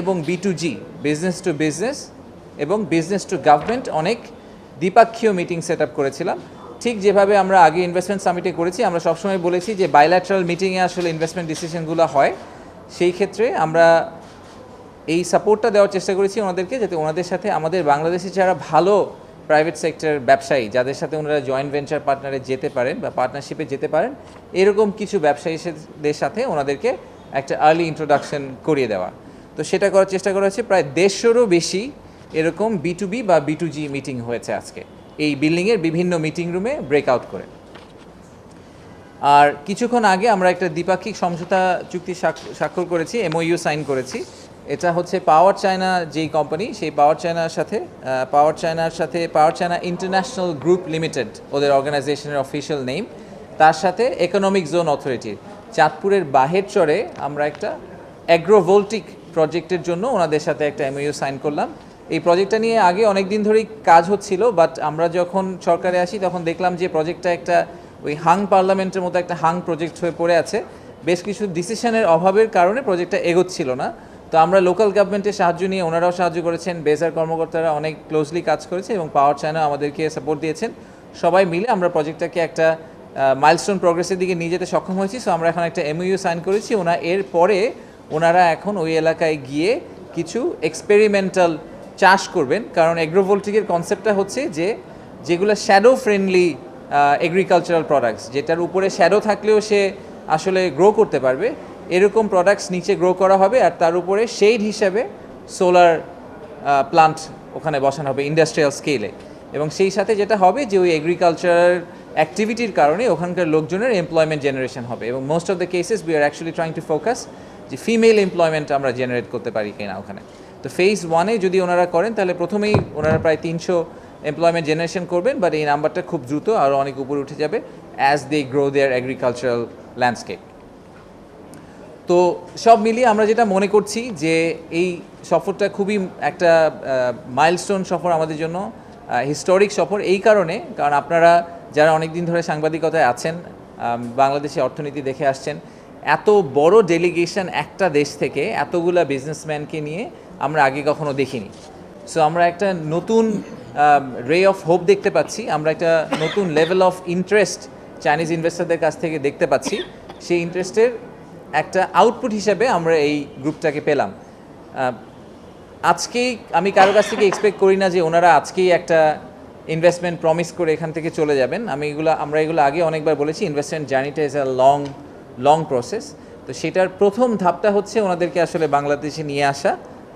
এবং B to G business to business এবং business to government অনেক দ্বিপাক্ষীয় মিটিং সেট করেছিলাম। ঠিক যেভাবে আমরা আগে ইনভেস্টমেন্ট সামিটে করেছি, আমরা সবসময় বলেছি যে বাইল্যাটারাল মিটিংয়ে আসলে ইনভেস্টমেন্ট ডিসিশনগুলো হয়। সেই ক্ষেত্রে আমরা এই সাপোর্টটা দেওয়ার চেষ্টা করেছি ওনাদেরকে, যাতে ওনাদের সাথে আমাদের বাংলাদেশে যারা ভালো প্রাইভেট সেক্টর ব্যবসায়ী, যাদের সাথে ওনারা জয়েন্ট ভেঞ্চার পার্টনারে যেতে পারেন বা পার্টনারশিপে যেতে পারেন, এরকম কিছু ব্যবসায়ীদের সাথে ওনাদেরকে একটা আর্লি ইন্ট্রোডাকশন করিয়ে দেওয়া। তো সেটা করার চেষ্টা করা হচ্ছে প্রায় দেড়শোরও বেশি এরকম বি টু বি বা বি টু জি মিটিং হয়েছে আজকে। এই বিল্ডিংয়ের বিভিন্ন মিটিং রুমে ব্রেকআউট করে। আর কিছুক্ষণ আগে আমরা একটা দ্বিপাক্ষিক সমঝোতা চুক্তি স্বাক্ষ- স্বাক্ষর করেছি এমওইউ সাইন করেছি। এটা হচ্ছে পাওয়ার চায়না যেই কোম্পানি সেই পাওয়ার চায়নার সাথে পাওয়ার চায়নার সাথে power China international group limited ওদের অর্গানাইজেশনের অফিসিয়াল নেম তার সাথে ইকোনমিক জোন অথরিটির চাঁদপুরের বাহের চরে আমরা একটা অ্যাগ্রোভোল্টিক প্রজেক্টের জন্য ওনাদের সাথে একটা এমওইউ সাইন করলাম। এই প্রজেক্টটা নিয়ে আগে অনেক দিন ধরেই কাজ হচ্ছিল বাট আমরা যখন সরকারে আসি তখন দেখলাম যে প্রজেক্টটা একটা ওই হাং পার্লামেন্টের মতো একটা হাং প্রজেক্ট হয়ে পড়ে আছে। বেশ কিছু ডিসিশনের অভাবের কারণে প্রজেক্টটা এগোচ্ছিল না। তো আমরা লোকাল গভর্নমেন্টের সাহায্য নিয়ে ওনারাও সাহায্য করেছেন বেজার কর্মকর্তারা অনেক ক্লোজলি কাজ করেছে এবং পাওয়ার চায়না আমাদেরকে সাপোর্ট দিয়েছেন। সবাই মিলে আমরা প্রজেক্টটাকে একটা মাইলস্টোন প্রগ্রেসের দিকে নিয়ে যেতে সক্ষম হয়েছি। সো আমরা এখন একটা এমইউ সাইন করেছি। ওনা এর পরে ওনারা এখন ওই এলাকায় গিয়ে কিছু এক্সপেরিমেন্টাল চাষ করবেন। কারণ এগ্রোভোল্টিকের কনসেপ্টটা হচ্ছে যে, যেগুলো শ্যাডো ফ্রেন্ডলি এগ্রিকালচারাল প্রোডাক্টস যেটার উপরে শ্যাডো থাকলেও সে আসলে গ্রো করতে পারবে। এরকম প্রোডাক্টস নিচে গ্রো করা হবে আর তার উপরে শেড হিসাবে সোলার প্লান্ট ওখানে বসানো হবে ইন্ডাস্ট্রিয়াল স্কেলে এবং সেই সাথে যেটা হবে যে, ওই এগ্রিকালচারাল অ্যাক্টিভিটির কারণে ওখানকার লোকজনের এমপ্লয়মেন্ট জেনারেশন হবে। এবং most of the cases we are actually trying to focus যে ফিমেল এমপ্লয়মেন্ট আমরা জেনারেট করতে পারি কিনা ওখানে। তো ফেজ ওয়ানে যদি ওনারা করেন, তাহলে প্রথমেই ওনারা প্রায় তিনশো এমপ্লয়মেন্ট জেনারেশন করবেন বাট এই নাম্বারটা খুব দ্রুত আরও অনেক উপরে উঠে যাবে as they grow their agricultural landscape তো সব মিলিয়ে আমরা যেটা মনে করছি যে এই সফরটা খুবই একটা মাইলস্টোন সফর আমাদের জন্য হিস্টোরিক সফর এই কারণে, কারণ আপনারা যারা অনেক দিন ধরে সাংবাদিকতায় আছেন বাংলাদেশে অর্থনীতি দেখে আসছেন এত বড় ডেলিগেশন একটা দেশ থেকে এতগুলা বিজনেসম্যানকে নিয়ে আমরা আগে কখনো দেখিনি। সো আমরা একটা নতুন রে অফ হোপ দেখতে পাচ্ছি। আমরা একটা নতুন লেভেল অফ ইন্টারেস্ট চাইনিজ ইনভেস্টরদের কাছ থেকে দেখতে পাচ্ছি। সেই ইন্টারেস্টের একটা আউটপুট হিসেবে আমরা এই গ্রুপটাকে পেলাম। আজকেই আমি কারও কাছ থেকে এক্সপেক্ট করি না যে ওনারা আজকেই একটা ইনভেস্টমেন্ট প্রমিস করে এখান থেকে চলে যাবেন। আমি এগুলো, আমরা এগুলো আগে অনেকবার বলেছি ইনভেস্টমেন্ট জার্নিটা is a long long process তো সেটার প্রথম ধাপটা হচ্ছে ওনাদেরকে আসলে বাংলাদেশে নিয়ে আসা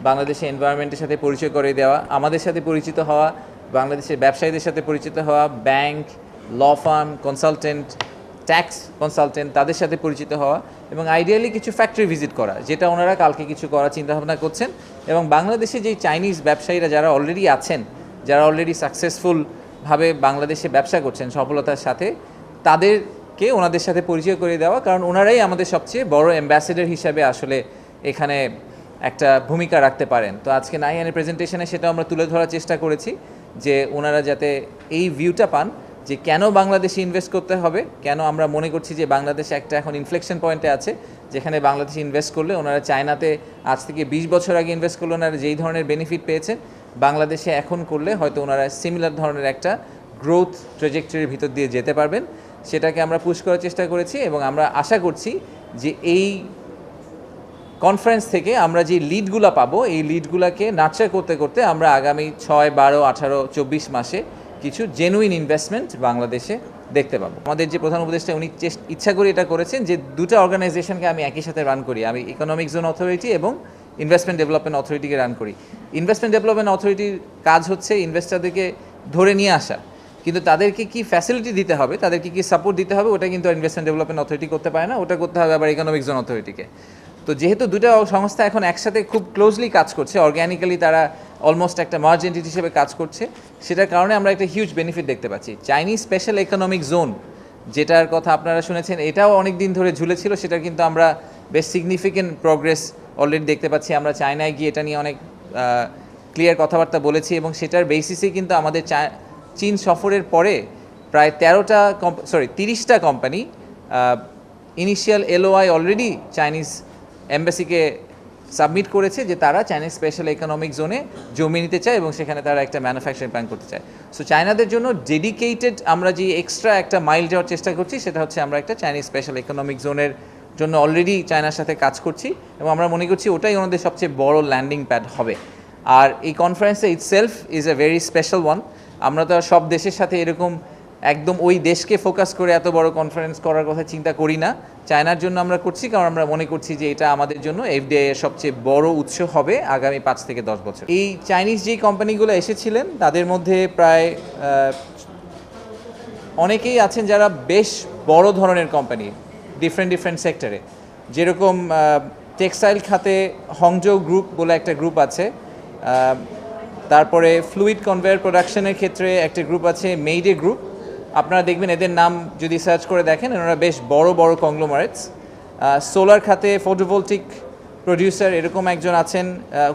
বাংলাদেশে এনভায়রনমেন্টের সাথে পরিচয় করে দেওয়া, আমাদের সাথে পরিচিত হওয়া, বাংলাদেশের ব্যবসায়ীদের সাথে পরিচিত হওয়া bank law firm consultant tax consultant তাদের সাথে পরিচিত হওয়া এবং আইডিয়ালি কিছু ফ্যাক্টরি ভিজিট করা, যেটা ওনারা কালকে কিছু করার চিন্তাভাবনা করছেন এবং বাংলাদেশে যেই চাইনিজ ব্যবসায়ীরা যারা অলরেডি আছেন, যারা অলরেডি সাকসেসফুলভাবে বাংলাদেশে ব্যবসা করছেন সফলতার সাথে তাদেরকে ওনাদের সাথে পরিচয় করে দেওয়া? কারণ ওনারাই আমাদের সবচেয়ে বড় অ্যাম্বাসেডর হিসাবে আসলে এখানে একটা ভূমিকা রাখতে পারেন। তো আজকে নাইয়ানের প্রেজেন্টেশনে সেটা আমরা তুলে ধরার চেষ্টা করেছি যে ওনারা যাতে এই ভিউটা পান যে কেন বাংলাদেশে ইনভেস্ট করতে হবে, কেন আমরা মনে করছি যে বাংলাদেশ একটা এখন ইনফ্লেকশন পয়েন্টে আছে, যেখানে বাংলাদেশে ইনভেস্ট করলে ওনারা চায়নাতে আজ থেকে বিশ বছর আগে ইনভেস্ট করলে ওনারা যেই ধরনের বেনিফিট পেয়েছেন বাংলাদেশে এখন করলে হয়তো ওনারা সিমিলার ধরনের একটা গ্রোথ ট্রেজেক্টরির ভিতর দিয়ে যেতে পারবেন। সেটাকে আমরা পুশ করার চেষ্টা করেছি এবং আমরা আশা করছি যে এই কনফারেন্স থেকে আমরা যে লিডগুলো পাবো, এই লিডগুলোকে নার্চার করতে করতে আমরা আগামী ছয়, বারো, আঠারো, চব্বিশ মাসে কিছু জেনুইন ইনভেস্টমেন্ট বাংলাদেশে দেখতে পাবো। আমাদের যে প্রধান উপদেষ্টা, উনি ইচ্ছা করে এটা করেছেন যে দুটো অর্গানাইজেশনকে আমি একই সাথে রান করি। আমি ইকোনমিক জোন অথরিটি এবং ইনভেস্টমেন্ট ডেভেলপমেন্ট অথরিটিকে রান করি। ইনভেস্টমেন্ট ডেভেলপমেন্ট অথরিটির কাজ হচ্ছে ইনভেস্টারদেরকে ধরে নিয়ে আসা। কিন্তু তাদেরকে কি ফ্যাসিলিটি দিতে হবে? তাদেরকে কি সাপোর্ট দিতে হবে? ওটা কিন্তু ইনভেস্টমেন্ট ডেভেলপমেন্ট অথরিটি করতে পারে না। ওটা করতে হবে আবার ইকোনমিক জোন অথরিটিকে তো যেহেতু দুটো সংস্থা এখন একসাথে খুব ক্লোজলি কাজ করছে অর্গ্যানিক্যালি তারা অলমোস্ট একটা মার্জ এন্টিটি হিসেবে কাজ করছে, সেটার কারণে আমরা একটা হিউজ বেনিফিট দেখতে পাচ্ছি। চাইনিজ স্পেশাল ইকোনমিক জোন যেটার কথা আপনারা শুনেছেন, এটাও অনেক দিন ধরে ঝুলেছিল, সেটা কিন্তু আমরা বেশ সিগনিফিকেন্ট প্রোগ্রেস অলরেডি দেখতে পাচ্ছি। আমরা চায়নায় গিয়ে এটা নিয়ে অনেক ক্লিয়ার কথাবার্তা বলেছি এবং সেটার বেসিসে কিন্তু আমাদের চীন সফরের পরে প্রায় তেরোটা সরি তিরিশটা company initial LOI already Chinese এম্বাসিকে submit করেছে যে তারা চাইনিজ স্পেশাল ইকোনমিক জোনে জমি নিতে চায় এবং সেখানে তারা একটা ম্যানুফ্যাকচারিং প্ল্যান করতে চায়। সো চায়নাদের জন্য ডেডিকেটেড আমরা যে এক্সট্রা একটা মাইল যাওয়ার চেষ্টা করছি, সেটা হচ্ছে আমরা একটা চাইনিজ স্পেশাল ইকোনমিক জোনের জন্য অলরেডি চায়নার সাথে কাজ করছি এবং আমরা মনে করছি ওটাই ওনাদের সবচেয়ে বড় ল্যান্ডিং প্যাড হবে। আর এই কনফারেন্সে itself is a very special one আমরা তো সব দেশের সাথে এরকম একদম ওই দেশকে ফোকাস করে এত বড় কনফারেন্স করার কথা চিন্তা করি না। চায়নার জন্য আমরা করছি, কারণ আমরা মনে করছি যে এটা আমাদের জন্য এফডিআই এর সবচেয়ে বড় উৎস হবে আগামী পাঁচ থেকে দশ বছর। এই চাইনিজ যেই কোম্পানিগুলো এসেছিলেন, তাদের মধ্যে প্রায় অনেকেই আছেন যারা বেশ বড় ধরনের কোম্পানি ডিফারেন্ট ডিফারেন্ট সেক্টরে যেরকম টেক্সটাইল খাতে হংজো গ্রুপ বলে একটা গ্রুপ আছে তারপরে ফ্লুইড কনভেয়ার প্রোডাকশনের ক্ষেত্রে একটা গ্রুপ আছে মেইডে গ্রুপ আপনারা দেখবেন এদের নাম যদি সার্চ করে দেখেন ওনারা বেশ বড় বড় কংগ্লোমারেটস সোলার খাতে ফটোভোল্টিক প্রডিউসার এরকম একজন আছেন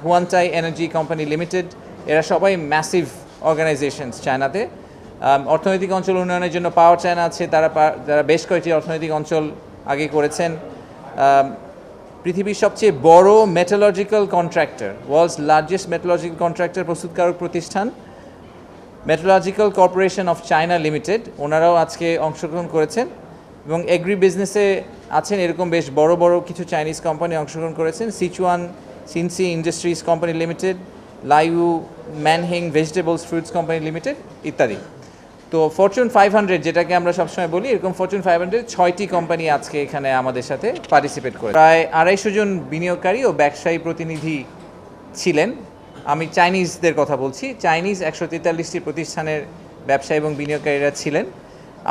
হুয়ানটাই এনার্জি কোম্পানি লিমিটেড এরা সবাই ম্যাসিভ অর্গানাইজেশনস চায়নাতে। অর্থনৈতিক অঞ্চল উন্নয়নের জন্য পাওয়ার চায়না আছে, তারা তারা বেশ কয়েকটি অর্থনৈতিক অঞ্চল আগে করেছেন। পৃথিবীর সবচেয়ে বড় metallurgical contractor world's largest metallurgical contractor প্রস্তুতকারক প্রতিষ্ঠান metrological corporation of China limited ওনারাও আজকে অংশগ্রহণ করেছেন এবং এগ্রি বিজনেসে আছেন, এরকম বেশ বড় বড় কিছু চাইনিজ কোম্পানি অংশগ্রহণ করেছেন। সিচুয়ান সিনসি ইন্ডাস্ট্রিজ কোম্পানি লিমিটেড লাইউ ম্যানহিং ভেজিটেবলস ফ্রুটস কোম্পানি লিমিটেড ইত্যাদি। তো ফরচুন ফাইভ হান্ড্রেড যেটাকে আমরা সবসময় বলি, এরকম ফরচুন ফাইভ হান্ড্রেড ছয়টি কোম্পানি আজকে এখানে আমাদের সাথে পার্টিসিপেট করে প্রায় আড়াইশো জন বিনিয়োগকারী ও ব্যবসায়ী প্রতিনিধি ছিলেন। আমি চাইনিজদের কথা বলছি। চাইনিজ একশো তেতাল্লিশটি প্রতিষ্ঠানের ব্যবসায়ী এবং বিনিয়োগকারীরা ছিলেন।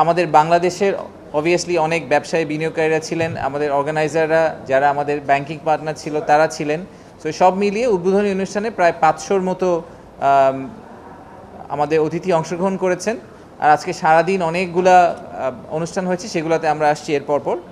আমাদের বাংলাদেশের অবভিয়াসলি অনেক ব্যবসায়ী বিনিয়োগকারীরা ছিলেন। আমাদের অর্গানাইজাররা যারা আমাদের ব্যাংকিং পার্টনার ছিল, তারা ছিলেন। তো সব মিলিয়ে উদ্বোধনী অনুষ্ঠানে প্রায় পাঁচশোর মতো আমাদের অতিথি অংশগ্রহণ করেছেন। আর আজকে সারাদিন অনেকগুলা অনুষ্ঠান হয়েছে সেগুলোতে আমরা আসছি এর পরপর। পর